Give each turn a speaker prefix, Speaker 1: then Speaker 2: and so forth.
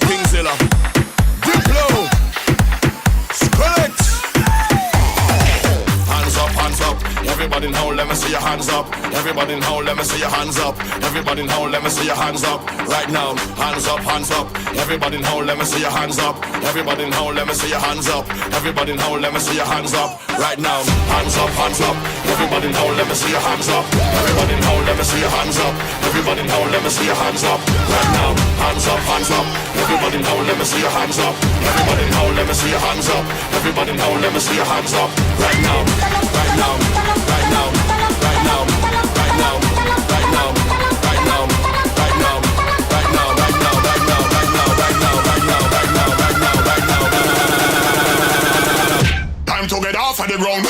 Speaker 1: Kingzilla. Diplo, Skrillex. Hands up, hands up. Everybody let me see your hands up. Everybody now, let me see your hands up. Everybody let me see your hands up. Right now, hands up, hands up. Everybody now, let me see your hands up. Everybody now, let me see your hands up. Everybody let me see your hands up. Right now, hands up, hands up. Everybody now, let me see your hands up. Everybody now, let me see your hands up. Everybody let me see your hands up. Right now, hands up, hands up. Everybody now, let me see your hands up. Everybody now, let me see your hands up. Everybody now, let me see your hands up. Right now, right now, right now, right now, right now, right now, right now, right now, right now, right now, right now, right now, right now, right now, right now, right now, right now, right now.
Speaker 2: Time to get off of the ground.